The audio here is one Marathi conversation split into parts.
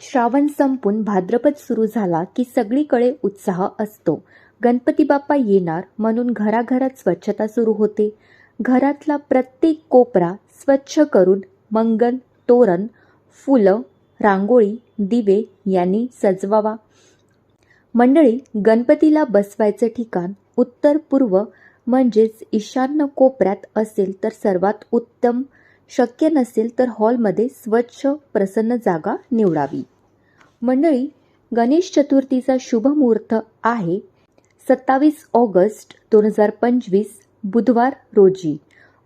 श्रावण संपून भाद्रपद सुरू झाला की सगळीकडे उत्साह असतो. गणपती बाप्पा येणार म्हणून घराघरात स्वच्छता सुरू होते. घरातला प्रत्येक कोपरा स्वच्छ करून मंगल तोरण फुलं रांगोळी दिवे यांनी सजवावा. मंडळी गणपतीला बसवायचं ठिकाण उत्तर पूर्व म्हणजेच ईशान्य कोपऱ्यात असेल तर सर्वात उत्तम शक्य नसेल तर हॉलमध्ये स्वच्छ प्रसन्न जागा निवडावी. मंडळी गणेश चतुर्थीचा शुभ मुहूर्त आहे सत्तावीस ऑगस्ट दोन हजार पंचवीस बुधवार रोजी.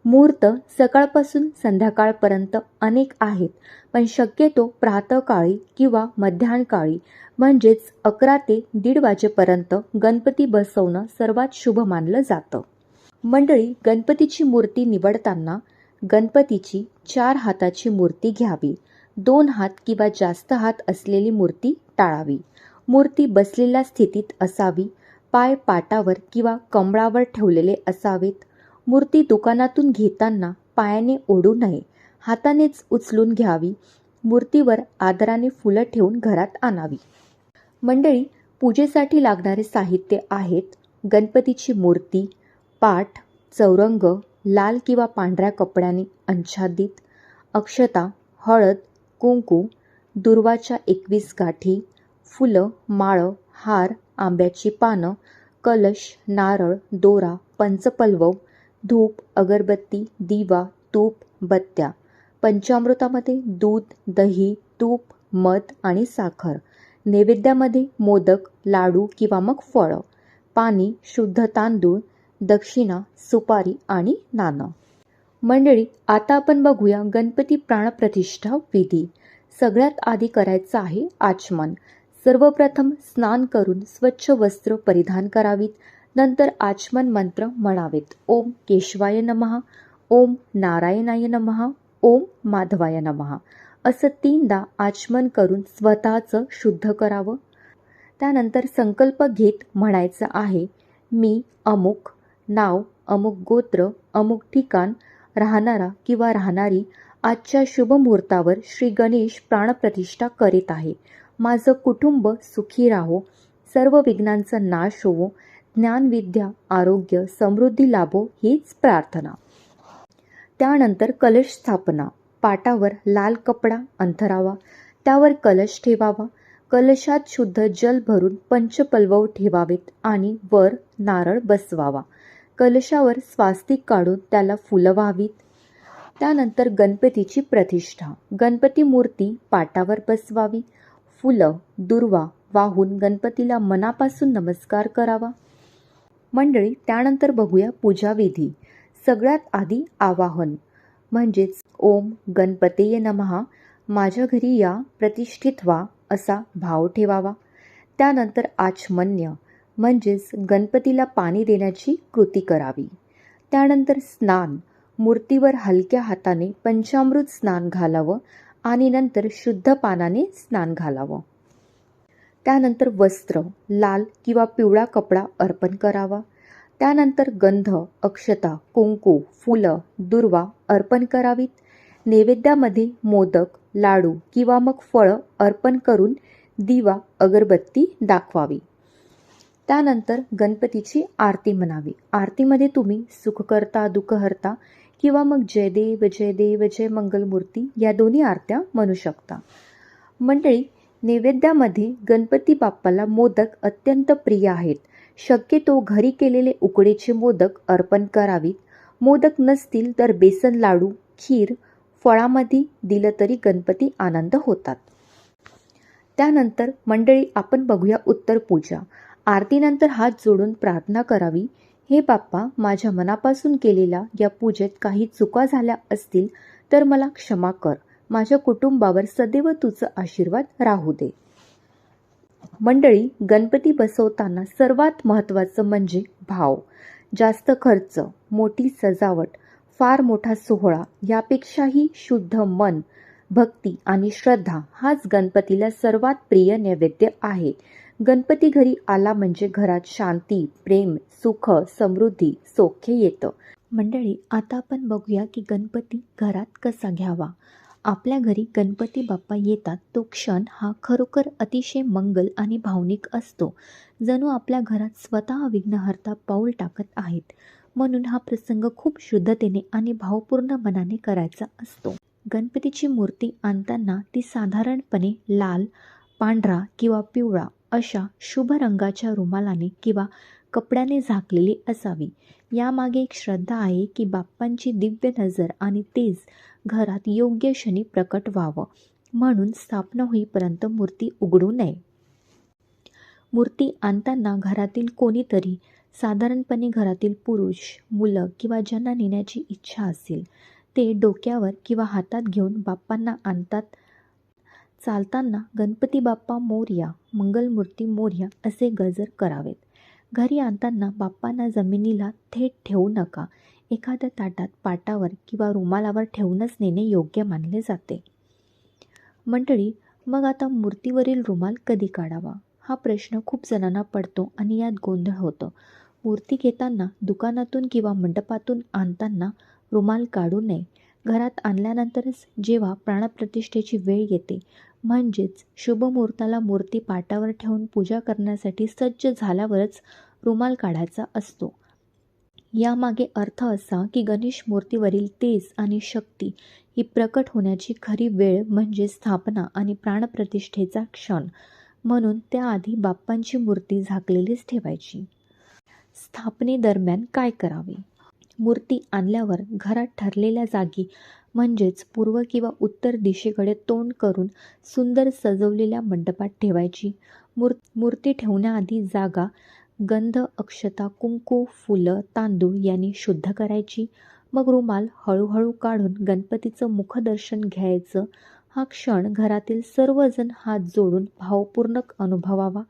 मुहूर्त सकाळपासून संध्याकाळपर्यंत अनेक आहेत पण शक्यतो प्रातःकाळी किंवा मध्याह्नकाळी म्हणजेच अकरा ते दीड वाजेपर्यंत गणपती बसवणं सर्वात शुभ मानलं जातं. मंडळी गणपतीची मूर्ती निवडताना गणपतीची चार हाताची मूर्ती घ्यावी. दोन हात किंवा जास्त हात असलेली मूर्ती टाळावी. मूर्ती बसलेल्या स्थितीत असावी पाय पाटावर किंवा कमळावर ठेवलेले असावेत. मूर्ती दुकानातून घेताना पायाने ओढू नये हातानेच उचलून घ्यावी मूर्तीवर आदराने फुलं ठेवून घरात आणावी. मंडळी पूजेसाठी लागणारे साहित्य आहेत गणपतीची मूर्ती पाठ चौरंग लाल किंवा पांढऱ्या कपड्याने आच्छादित अक्षता हळद कुंकू दुर्वाच्या एकवीस गाठी फुलं माळं हार आंब्याची पानं कलश नारळ दोरा पंचपल्लव धूप अगरबत्ती दिवा तूप बत्त्या. पंचामृतामध्ये दूध दही तूप मध आणि साखर. नैवेद्यामध्ये मोदक लाडू किंवा मग फळं. पाणी शुद्ध तांदूळ दक्षिणा सुपारी आणि नाणं. मंडळी आता आपण बघूया गणपती प्राणप्रतिष्ठा विधी. सगळ्यात आधी करायचं आहे आचमन. सर्वप्रथम स्नान करून स्वच्छ वस्त्र परिधान करावीत नंतर आचमन मंत्र म्हणावेत. ओम केशवाय नमहा ओम नारायणाय नमहा ओम माधवाय नमहा असं तीनदा आचमन करून स्वतःचं शुद्ध करावं. त्यानंतर संकल्प घेत म्हणायचं आहे मी अमुक नाव अमुक गोत्र अमुक ठिकाण राहणारा किंवा राहणारी आजच्या शुभमुहूर्तावर श्री गणेश प्राणप्रतिष्ठा करीत आहे. माझं कुटुंब सुखी राहो सर्व विघ्नांचा नाश होवो ज्ञानविद्या आरोग्य समृद्धी लाभो हीच प्रार्थना. त्यानंतर कलश स्थापना. पाटावर लाल कपडा अंथरावा त्यावर कलश ठेवावा कलशात शुद्ध जल भरून पंचपल्लव ठेवावेत आणि वर नारळ बसवावा. कलशावर स्वास्तिक काढून त्याला फुलं व्हावीत त्यानंतर गणपतीची प्रतिष्ठा. गणपती मूर्ती पाटावर बसवावी. फुलं दुर्वा वाहून गणपतीला मनापासून नमस्कार करावा. मंडळी त्यानंतर बघूया पूजाविधी. सगळ्यात आधी आवाहन. म्हणजेच ओम गणपतेय नमहा माझ्या घरी या प्रतिष्ठित व्हा. असा भाव ठेवावा. त्यानंतर आचमन्य म्हणजेच गणपतीला पाणी देण्याची कृती करावी. त्यानंतर स्नान मूर्तीवर हलक्या हाताने पंचामृत स्नान घालावं आणि नंतर शुद्ध पानाने स्नान घालावं. त्यानंतर वस्त्र लाल किंवा पिवळा कपडा अर्पण करावा. त्यानंतर गंध अक्षता कुंकू फुलं दुर्वा अर्पण करावीत. नैवेद्यामध्ये मोदक लाडू किंवा मग फळं अर्पण करून दिवा अगरबत्ती दाखवावी. त्यानंतर गणपतीची आरती म्हणावी. आरतीमध्ये तुम्ही सुखकर्ता दुःखहर्ता किंवा मग जयदेव जयदेव जय मंगलमूर्ती या दोन्ही आरत्या म्हणू शकता. मंडळी नैवेद्यामध्ये गणपती बाप्पाला मोदक अत्यंत प्रिय आहेत. शक्यतो घरी केलेले उकडीचे मोदक अर्पण करावीत. मोदक नसतील तर बेसन लाडू खीर फळामध्ये दिलं तरी गणपती आनंद होतात. त्यानंतर मंडळी आपण बघूया उत्तर पूजा. आरतीनंतर हात जोडून प्रार्थना करावी. हे बाप्पा माझ्या मनापासून केलेल्या या पूजेत काही चुका झाल्या असतील तर मला क्षमा कर. माझ्या कुटुंबावर सदैव तुझं आशीर्वाद राहू दे. मंडळी गणपती बसवताना सर्वात महत्त्वाचं म्हणजे भाव. जास्त खर्च मोठी सजावट फार मोठा सोहळा यापेक्षाही शुद्ध मन भक्ती आणि श्रद्धा हाच गणपतीला सर्वात प्रिय नैवेद्य आहे. गणपती घरी आला म्हणजे घरात शांती प्रेम सुख समृद्धी सौख्य येतं. मंडळी आता आपण बघूया की गणपती घरात कसा घ्यावा. आपल्या घरी गणपती बाप्पा येतात तो क्षण हा खरोखर अतिशय मंगल आणि भावनिक असतो. जणू आपल्या घरात स्वतः विघ्नहर्ता पाऊल टाकत आहेत. म्हणून हा प्रसंग खूप शुद्धतेने आणि भावपूर्ण मनाने करायचा असतो. गणपतीची मूर्ती आणताना ती साधारणपणे लाल पांढरा किंवा पिवळा अशा शुभ रंगाच्या रुमालाने किंवा कपड्याने झाकलेली असावी. यामागे एक श्रद्धा आहे की बाप्पांची दिव्य नजर आणि तेज घरात योग्य क्षणी प्रकट व्हावं. म्हणून स्थापना होईपर्यंत मूर्ती उघडू नये. मूर्ती आणताना घरातील कोणीतरी साधारणपणे घरातील पुरुष मुलं किंवा ज्यांना नेण्याची इच्छा असेल ते डोक्यावर किंवा हातात घेऊन बाप्पांना आणतात. चालताना गणपती बाप्पा मोरया मंगलमूर्ती मोरया असे गजर करावेत. घरी आणताना बाप्पांना जमिनीला थेट ठेवू नका. एखाद्या ताटात पाटावर किंवा रुमालावर ठेवूनच नेणे योग्य मानले जाते. मंडळी मग आता मूर्तीवरील रुमाल कधी काढावा? हा प्रश्न खूप जणांना पडतो आणि यात गोंधळ होतो. मूर्ती घेताना दुकानातून किंवा मंडपातून आणताना रुमाल काढू नये. घरात आणल्यानंतरच जेव्हा प्राणप्रतिष्ठेची वेळ येते म्हणजेच शुभमुहूर्ताला मूर्ती पाटावर ठेवून पूजा करण्यासाठी सज्ज झाल्यावरच रुमाल काढायचा असतो. यामागे अर्थ असा की गणेश मूर्तीवरील तेज आणि शक्ती ही प्रकट होण्याची खरी वेळ म्हणजे स्थापना आणि प्राणप्रतिष्ठेचा क्षण. म्हणून त्याआधी बाप्पांची मूर्ती झाकलेलीच ठेवायची. स्थापनेदरम्यान काय करावे? मूर्ती आणल्यावर घरात ठरलेल्या जागी म्हणजेच पूर्व किंवा उत्तर दिशेकडे तोंड करून सुंदर सजवलेल्या मंडपात ठेवायची. मूर मूर्ती ठेवण्याआधी जागा गंध अक्षता कुंकू फुलं तांदूळ यांनी शुद्ध करायची. मग रुमाल हळूहळू काढून गणपतीचं मुखदर्शन घ्यायचं. हा क्षण घरातील सर्वजण हात जोडून भावपूर्ण अनुभवावा.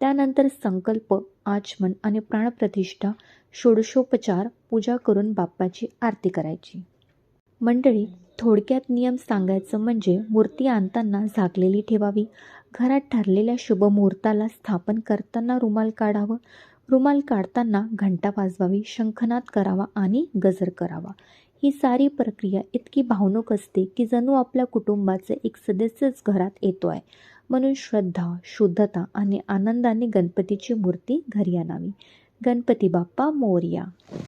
त्यानंतर संकल्प आचमन आणि प्राणप्रतिष्ठा षोडशोपचार पूजा करून बाप्पाची आरती करायची. मंडळी थोडक्यात नियम सांगायचं म्हणजे मूर्ती आणताना झाकलेली ठेवावी. घरात ठरलेल्या शुभमुहूर्ताला स्थापन करताना रुमाल काढावं. रुमाल काढताना घंटा वाजवावी शंखनाद करावा आणि गजर करावा. ही सारी प्रक्रिया इतकी भावनुक असते की जणू आपल्या कुटुंबाचे एक सदस्यच घरात येतो आहे म्हणून श्रद्धा शुद्धता आणि आनंदाने गणपतीची मूर्ती घरी आणावी. गणपती बाप्पा मोरया.